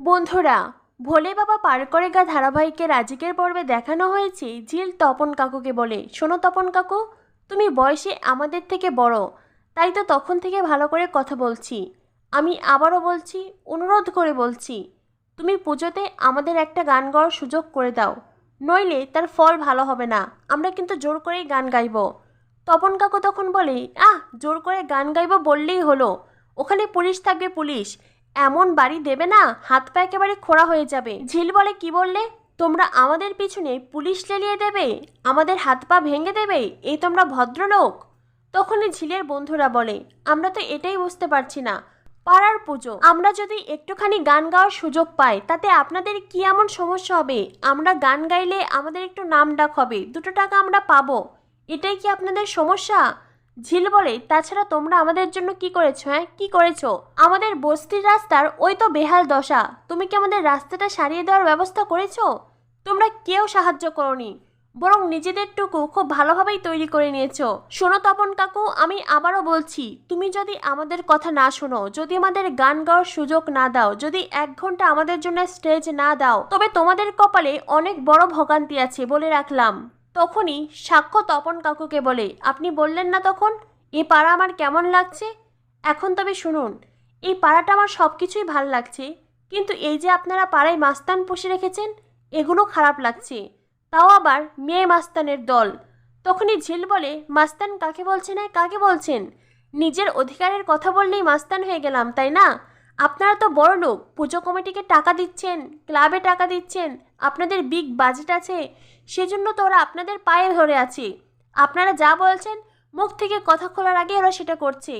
বন্ধুরা, ভোলে বাবা পার করে গা ধারাবাহিকের আজকের পর্বে দেখানো হয়েছে ঝিল তপন কাকুকে বলে। শোনো তপন কাকু, তুমি বয়সে আমাদের থেকে বড়, তাই তো তখন থেকে ভালো করে কথা বলছি। আমি আবারও বলছি, অনুরোধ করে বলছি, তুমি পুজোতে আমাদের একটা গান গাওয়ার সুযোগ করে দাও, নইলে তার ফল ভালো হবে না, আমরা কিন্তু জোর করেই গান গাইব। তপন কাকু তখন বলে, আহ, জোর করে গান গাইব বললেই হলো, ওখানে পুলিশ থাকবে পুলিশ এমন বাড়ি দেবে না, হাত পা একেবারে খোড়া হয়ে যাবে। ঝিল বলে কি বললে? তোমরা আমাদের পিছনে পুলিশ লেলিয়ে দেবে, আমাদের হাত পা ভেঙে দেবে, এই তোমরা ভদ্রলোক। তখনই ঝিলের বন্ধুরা বলে, আমরা তো এটাই বুঝতে পারছি না। পাড়ার পুজো, আমরা যদি একটুখানি গান গাওয়ার সুযোগ পাই, তাতে আপনাদের কি এমন সমস্যা হবে? আমরা গান গাইলে আমাদের একটু নাম ডাক হবে, দুটো টাকা আমরা পাবো। এটাই কি আপনাদের সমস্যা? ঝিল বলে, তাছাড়া তোমরা আমাদের জন্য কি করেছ হ্যাঁ? কি করেছ? আমাদের বস্তির রাস্তার ওই তো বেহাল দশা। তুমি কি আমাদের রাস্তাটা সারিয়ে দেওয়ার ব্যবস্থা করেছ? তোমরা কেউ সাহায্য করনি। বরং নিজেদেরটুকু খুব ভালোভাবেই তৈরি করে নিয়েছো। শোনো তপন কাকু, আমি আবারও বলছি, তুমি যদি আমাদের কথা না শোনো, যদি আমাদের গান গাওয়ার সুযোগ না দাও, যদি এক ঘণ্টা আমাদের জন্য স্টেজ না দাও, তবে তোমাদের কপালে অনেক বড় ভোগান্তি আছে বলে রাখলাম। তখনই সাক্ষ্য তপন কাকুকে বলে, আপনি বললেন না তখন? এ পাড়া আমার কেমন লাগছে? এখন তবে শুনুন, এই পাড়াটা আমার সব কিছুই ভালো লাগছে, কিন্তু এই যে আপনারা পাড়ায় মাস্তান পুষে রেখেছেন, এগুলো খারাপ লাগছে। তাও আবার মেয়ে মাস্তানের দল। তখনই ঝিল বলে, মাস্তান কাকে বলছেন হ্যাঁ কাকে বলছেন? নিজের অধিকারের কথা বললেই মাস্তান হয়ে গেলাম, তাই না? আপনারা তো বড় লোক, পুজো কমিটিকে টাকা দিচ্ছেন, ক্লাবে টাকা দিচ্ছেন, আপনাদের বিগ বাজেট আছে, সেজন্য তো ওরা আপনাদের পায়ে ধরে আছে। আপনারা যা বলছেন, মুখ থেকে কথা খোলার আগে ওরা সেটা করছে।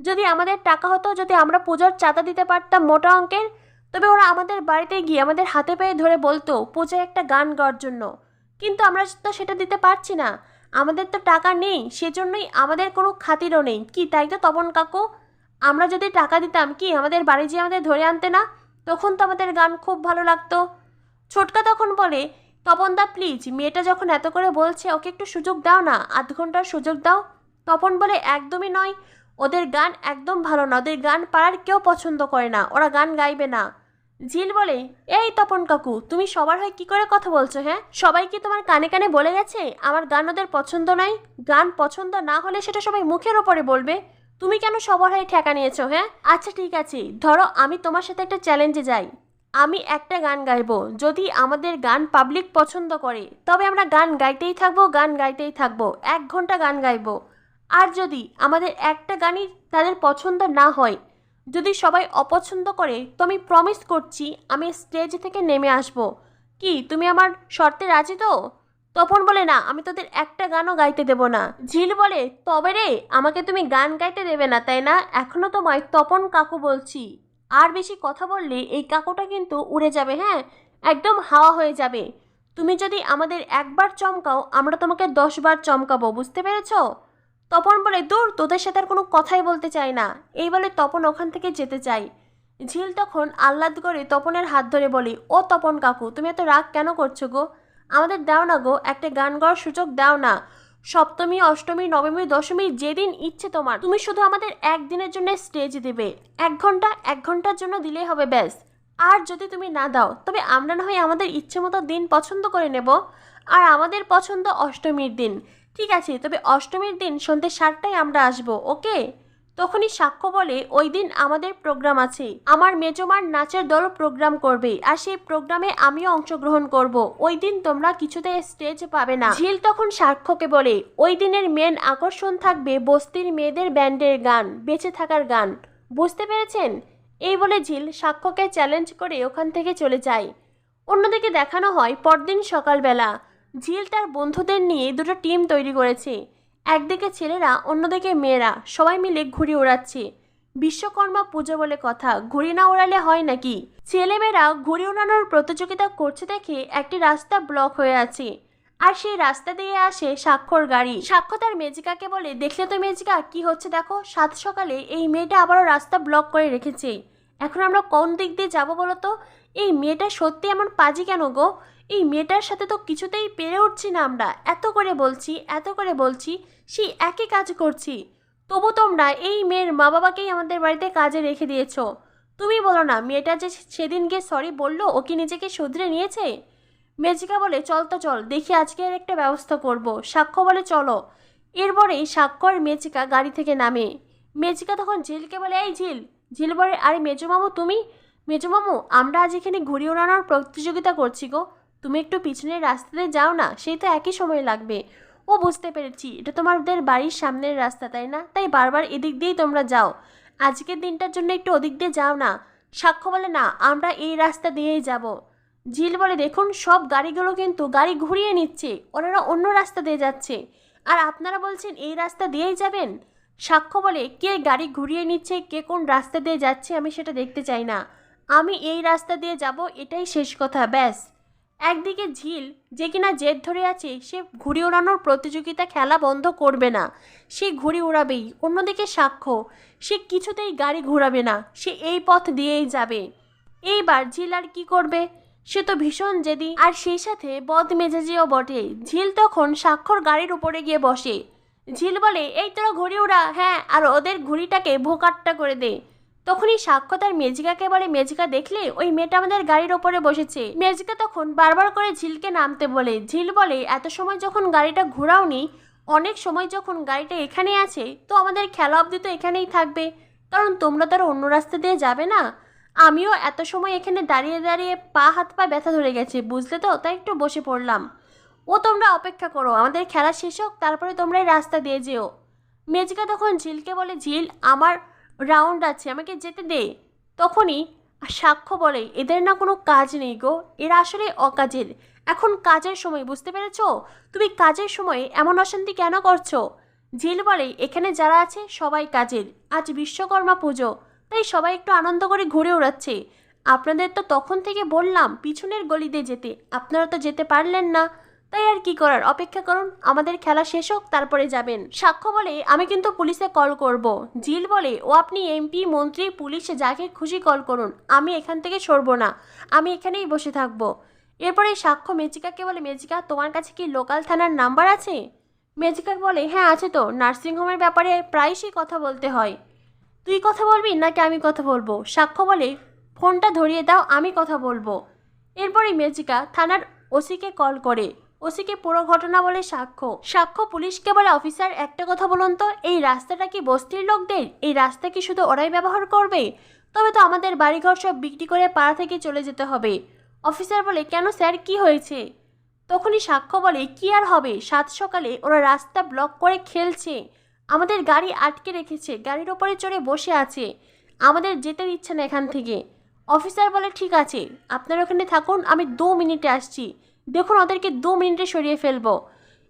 যদি আমাদের টাকা হতো, যদি আমরা পুজোর চাঁদা দিতে পারতাম মোটা অঙ্কের, তবে ওরা আমাদের বাড়িতে গিয়ে আমাদের হাতে পায়ে ধরে বলতো, পূজায় একটা গান গাওয়ার জন্য। কিন্তু আমরা তো সেটা দিতে পারছি না। আমাদের তো টাকা নেই, সেজন্যই আমাদের কোনো খাতিরও নেই। কি, তাই তো তপন কাকু? আমরা যদি টাকা দিতাম কি আমাদের বাড়ি যেয়ে আমাদের ধরে আনতে না? তখন তো আমাদের গান খুব ভালো লাগতো। ছোটকা তখন বলে, তপনদা প্লিজ মেয়েটা যখন এত করে বলছে, ওকে একটু সুযোগ দাও না, আধ ঘণ্টার সুযোগ দাও। তপন বলে, একদমই নয়। ওদের গান একদম ভালো না। ওদের গান পাড়ার কেউ পছন্দ করে না। ওরা গান গাইবে না। ঝিল বলে, এই তপন কাকু, তুমি সবার হয়ে কি করে কথা বলছো হ্যাঁ? সবাই কি তোমার কানে কানে বলে গেছে? আমার গান ওদের পছন্দ নয়। গান পছন্দ না হলে সেটা সবাই মুখের ওপরে বলবে। তুমি কেন সবার হয়ে ঠেকা নিয়েছো হ্যাঁ? আচ্ছা ঠিক আছে। ধরো আমি তোমার সাথে একটা চ্যালেঞ্জে যাই। আমি একটা গান গাইবো। যদি আমাদের গান পাবলিক পছন্দ করে, তবে আমরা গান গাইতেই থাকব, গান গাইতেই থাকব। এক ঘণ্টা গান গাইবো। আর যদি আমাদের একটা গানই তাদের পছন্দ না হয়, যদি সবাই অপছন্দ করে, তো আমি প্রমিস করছি আমি স্টেজ থেকে নেমে আসব। কি, তুমি আমার শর্তে রাজি তো? তপন বলে, না, আমি তোদের একটা গানও গাইতে দেব না। ঝিল বলে, তবে রে, আমাকে তুমি গান গাইতে দেবে না, তাই না? এখনও তোমায় তপন কাকু বলছি। আর বেশি কথা বললে এই কাকুটা কিন্তু উড়ে যাবে হ্যাঁ? একদম হাওয়া হয়ে যাবে। তুমি যদি আমাদের একবার চমকাও, আমরা তোমাকে দশবার চমকাবো, বুঝতে পেরেছ? তপন বলে, দূর, তোদের সাথে আর কোনো কথাই বলতে চাই না। এই বলে তপন ওখান থেকে যেতে চাই ঝিল তখন আহ্লাদ করে তপনের হাত ধরে বলি, ও তপন কাকু, তুমি এত রাগ কেন করছ গো? আমাদের দাও না গো, একটা গান গাওয়ার সুযোগ দাও না। সপ্তমী, অষ্টমী, নবমী, দশমী, যেদিন ইচ্ছে তোমার। তুমি শুধু আমাদের একদিনের জন্য স্টেজ দেবে। এক ঘণ্টা, এক ঘণ্টার জন্য দিলেই হবে ব্যাস। আর যদি তুমি না দাও, তবে আমরা না হয় আমাদের ইচ্ছে মতো দিন পছন্দ করে নেব। আর আমাদের পছন্দ অষ্টমীর দিন। ঠিক আছে, তবে অষ্টমীর দিন সন্ধ্যে সাতটায় আমরা আসব, ওকে? তখনই সাক্ষ্য বলে, ওই দিন আমাদের প্রোগ্রাম আছে। আমার মেজমার নাচের দল প্রোগ্রাম করবে আর সেই প্রোগ্রামে আমিও অংশগ্রহণ করব। ওই দিন তোমরা কিছুতে স্টেজ পাবে না। ঝিল তখন সাক্ষ্যকে বলে, ওই দিনের মেন আকর্ষণ থাকবে বস্তির মেয়েদের ব্যান্ডের গান, বেঁচে থাকার গান। বুঝতে পেরেছেন? এই বলে ঝিল সাক্ষ্যকে চ্যালেঞ্জ করে ওখান থেকে চলে যায়। অন্যদিকে দেখানো হয় পরদিন সকালবেলা। ঝিল তার বন্ধুদের নিয়ে দুটো টিম তৈরি করেছে। একদিকে ছেলেরা, অন্যদিকে মেয়েরা। সবাই মিলে ঘুড়ি ওড়াচ্ছে। বিশ্বকর্মা পুজো বলে কথা, ঘুড়ি না ওড়ালে হয় নাকি? ছেলেমেয়েরা ঘুড়ি ওড়ানোর প্রতিযোগিতা করছে দেখে একটি রাস্তা ব্লক হয়ে আছে। আর সেই রাস্তা দিয়ে আসে স্বাক্ষর গাড়ি। সাক্ষ্য তার মেজিকাকে বলে, দেখলে তো মেজিকা, কি হচ্ছে দেখো? সাত সকালে এই মেয়েটা আবারও রাস্তা ব্লক করে রেখেছে। এখন আমরা কোন দিক দিয়ে যাব বলো তো? এই মেয়েটা সত্যি এমন পাজি কেন গো? এই মেয়েটার সাথে তো কিছুতেই পেরে উঠছি না আমরা। এত করে বলছি, এত করে বলছি, সেই একই কাজ করছি। তবু তোমরা এই মেয়ের মা বাবাকেই আমাদের বাড়িতে কাজে রেখে দিয়েছ। তুমি বলো না, মেয়েটা যে সেদিন গিয়ে সরি বলল, ও কি নিজেকে শুধরে নিয়েছে? মেজিকা বলে, চল তো চল, দেখি আজকে এর একটা ব্যবস্থা করব। সাক্ষ্য বলে, চলো। এরপরেই সাক্ষ্য আর মেজিকা গাড়ি থেকে নামে। মেজিকা তখন ঝিলকে বলে, এই ঝিল ঝিল বলে আরে মেজো মামু তুমি? মেজো মামু আমরা আজ এখানে ঘুড়ি ওড়ানোর প্রতিযোগিতা করছি গো। তুমি একটু পিছনের রাস্তাতে যাও না, সেই তো একই সময় লাগবে। ও বুঝতে পেরেছি, এটা তোমাদের বাড়ির সামনের রাস্তা, তাই না? তাই বারবার এদিক দিয়েই তোমরা যাও। আজকের দিনটার জন্য একটু ওদিক দিয়ে যাও না। সাক্ষ্য বলে না, আমরা এই রাস্তা দিয়েই যাব। ঝিল বলে, দেখুন, সব গাড়িগুলো কিন্তু গাড়ি ঘুরিয়ে নিচ্ছে। ওনারা অন্য রাস্তা দিয়ে যাচ্ছে। আর আপনারা বলছেন এই রাস্তা দিয়েই যাবেন? সাক্ষ্য বলে, কে গাড়ি ঘুরিয়ে নিচ্ছে, কে কোন রাস্তা দিয়ে যাচ্ছে, আমি সেটা দেখতে চাই না। আমি এই রাস্তা দিয়ে যাব, এটাই শেষ কথা, ব্যাস। একদিকে ঝিল, যে কিনা জেদ ধরে আছে, সে ঘুড়ি ওড়ানোর প্রতিযোগিতা খেলা বন্ধ করবে না। সে ঘুড়ি উড়াবেই অন্যদিকে সাক্ষ্য, সে কিছুতেই গাড়ি ঘোরাবে না, সে এই পথ দিয়েই যাবে। এইবার ঝিল আর কি করবে? সে তো ভীষণ জেদি। আর সেই সাথে বদ মেজাজিও বটে। ঝিল তখন স্বাক্ষর গাড়ির উপরে গিয়ে বসে। ঝিল বলে, এই তোরা ঘুড়ি উড়া হ্যাঁ আর ওদের ঘুড়িটাকে ভোকাট্টা করে দে। তখনই সাক্ষ্য তার মেজিকাকে বলে মেজিকা দেখলে ওই মেয়েটা আমাদের গাড়ির ওপরে বসেছে। মেজিকা তখন বারবার করে ঝিলকে নামতে বলে। ঝিল বলে, এত সময় যখন গাড়িটা ঘোরাওনি, অনেক সময় যখন গাড়িটা এখানে আছে, তো আমাদের খেলা অবধি তো এখানেই থাকবে। কারণ তোমরা তো আর অন্য রাস্তা দিয়ে যাবে না। আমিও এত সময় এখানে দাঁড়িয়ে দাঁড়িয়ে পা, হাত, পা ব্যথা ধরে গেছে, বুঝলে তো? তাই একটু বসে পড়লাম। ও তোমরা অপেক্ষা করো, আমাদের খেলা শেষ হোক, তারপরে তোমরা এই রাস্তা দিয়ে যেও। মেজিকা তখন ঝিলকে বলে, ঝিল, আমার রাউন্ড আছে, আমাকে যেতে দে। তখনই সাক্ষ্য বলে, এদের না কোনো কাজ নেই গো, এরা আসলে অকাজের। এখন কাজের সময়, বুঝতে পেরেছ? তুমি কাজের সময় এমন অশান্তি কেন করছ? ঝিল বলে, এখানে যারা আছে, সবাই কাজের। আজ বিশ্বকর্মা পুজো, তাই সবাই একটু আনন্দ করে ঘুরে ওড়াচ্ছে। আপনাদের তো তখন থেকে বললাম, পিছনের গলিতে যেতে। আপনারা তো যেতে পারলেন না। তাই আর কি করার? অপেক্ষা করুন, আমাদের খেলা শেষ হোক, তারপরে যাবেন। সাক্ষ্য বলে, আমি কিন্তু পুলিশে কল করব। জিল বলে, ও আপনি এমপি, মন্ত্রী, পুলিশে, যাকে খুশি কল করুন। আমি এখান থেকে সরব না। আমি এখানেই বসে থাকব। এরপরে সাক্ষ্য মেজিকাকে বলে, মেজিকা, তোমার কাছে কি লোকাল থানার নাম্বার আছে? মেজিকা বলে হ্যাঁ আছে তো। নার্সিংহোমের ব্যাপারে প্রায়শই কথা বলতে হয়। তুই কথা বলবি নাকি আমি কথা বলব? সাক্ষ্য বলে, ফোনটা ধরিয়ে দাও, আমি কথা বলব। এরপরে মেজিকা থানার ওসিকে কল করে ওসিকে পুরো ঘটনা বলে সাক্ষ্য। সাক্ষ্য পুলিশকে বলে, অফিসার, একটা কথা বলুন তো, এই রাস্তাটা কি বস্তির লোকদের? এই রাস্তা কি শুধু ওরাই ব্যবহার করবে? তবে তো আমাদের বাড়িঘর সব বিক্রি করে পাড়া থেকে চলে যেতে হবে। অফিসার বলে, কেন স্যার, কি হয়েছে? তখনই সাক্ষ্য বলে, কি আর হবে? সাত সকালে ওরা রাস্তা ব্লক করে খেলছে। আমাদের গাড়ি আটকে রেখেছে, গাড়ির ওপরে চড়ে বসে আছে। আমাদের যেতে দিচ্ছে না এখান থেকে। অফিসার বলে, ঠিক আছে, আপনারা ওখানে থাকুন, আমি দু মিনিটে আসছি। দেখুন ওদেরকে দু মিনিটে সরিয়ে ফেলব।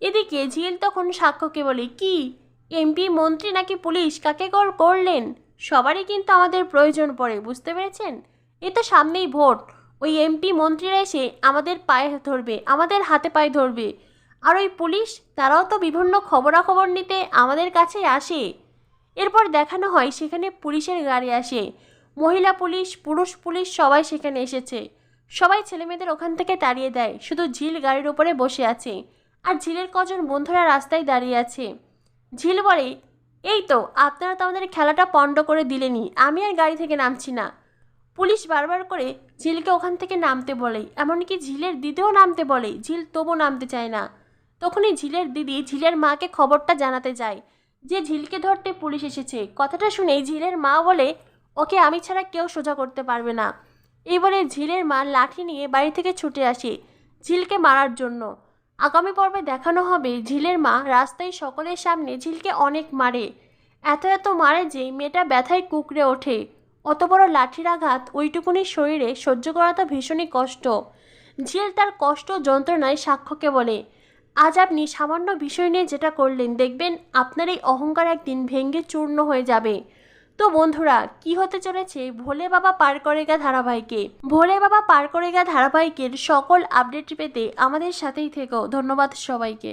এদিকে ঝিল তখন সাক্ষ্যকে বলে, কি এমপি মন্ত্রী নাকি পুলিশ? কাকে কল করলেন? সবারই কিন্তু আমাদের প্রয়োজন পড়ে, বুঝতে পেরেছেন? এ তো সামনেই ভোট। ওই এমপি মন্ত্রীরা এসে আমাদের পায়ে ধরবে, আমাদের হাতে পায়ে ধরবে। আর ওই পুলিশ, তারাও তো বিভিন্ন খবরাখবর নিতে আমাদের কাছেই আসে। এরপর দেখানো হয়, সেখানে পুলিশের গাড়ি আসে। মহিলা পুলিশ, পুরুষ পুলিশ সবাই সেখানে এসেছে। সবাই ছেলেমেয়েদের ওখান থেকে তাড়িয়ে দেয়। শুধু ঝিল গাড়ির ওপরে বসে আছে। আর ঝিলের কজন বন্ধুরা রাস্তায় দাঁড়িয়ে আছে। ঝিল বলে, এই তো, আপনারা তো আমাদের খেলাটা পণ্ড করে দিলেনি আমি আর গাড়ি থেকে নামছি না। পুলিশ বারবার করে ঝিলকে ওখান থেকে নামতে বলে। এমনকি ঝিলের দিদিও নামতে বলে। ঝিল তবু নামতে চায় না। তখনই ঝিলের দিদি ঝিলের মাকে খবরটা জানাতে যায় যে ঝিলকে ধরতে পুলিশ এসেছে। কথাটা শুনেই ঝিলের মা বলে, ওকে আমি ছাড়া কেউ সোজা করতে পারবে না। এই বলে ঝিলের মা লাঠি নিয়ে বাড়ি থেকে ছুটে আসে ঝিলকে মারার জন্য। আগামী পর্বে দেখানো হবে ঝিলের মা রাস্তায় সকলের সামনে ঝিলকে অনেক মারে। এত এত মারে যে মেয়েটা ব্যথায় কুকড়ে ওঠে। অত বড় লাঠির আঘাত ওইটুকুনি শরীরে সহ্য করা তো ভীষণই কষ্ট। ঝিল তার কষ্ট যন্ত্রণায় সাক্ষ্যকে বলে, আজ আপনি সামান্য বিষয় নিয়ে যেটা করলেন, দেখবেন আপনার এই অহংকার একদিন ভেঙে চূর্ণ হয়ে যাবে। তো বন্ধুরা, কি হতে চলেছে? ভোলে বাবা পার করে গা ধারাবাহিকে। ভোলে বাবা পার করে গা ধারাবাহিকের সকল আপডেট পেতে আমাদের সাথেই থেকো। ধন্যবাদ সবাইকে।